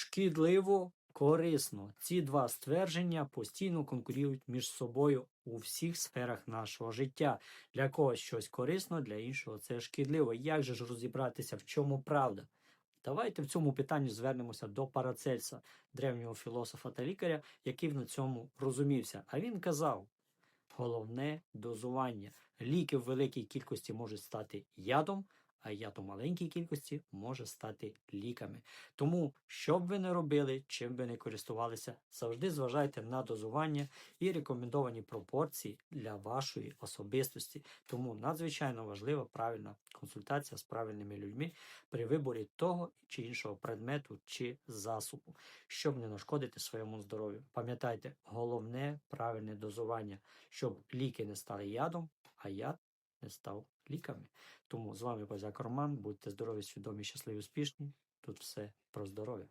шкідливо, корисно. Ці два ствердження постійно конкурують між собою у всіх сферах нашого життя. Для когось щось корисно, для іншого це шкідливо. Як же ж розібратися, в чому правда? Давайте в цьому питанні звернемося до Парацельса, древнього філософа та лікаря, який на цьому розумівся. А він казав: головне дозування. Ліки в великій кількості можуть стати ядом, а яд у маленькій кількості може стати ліками. Тому, що б ви не робили, чим би не користувалися, завжди зважайте на дозування і рекомендовані пропорції для вашої особистості. Тому надзвичайно важлива правильна консультація з правильними людьми при виборі того чи іншого предмету чи засобу, щоб не нашкодити своєму здоров'ю. Пам'ятайте, головне правильне дозування, щоб ліки не стали ядом, а яд став ліками. Тому з вами Базяк Роман. Будьте здорові, свідомі, щасливі, успішні. Тут все про здоров'я.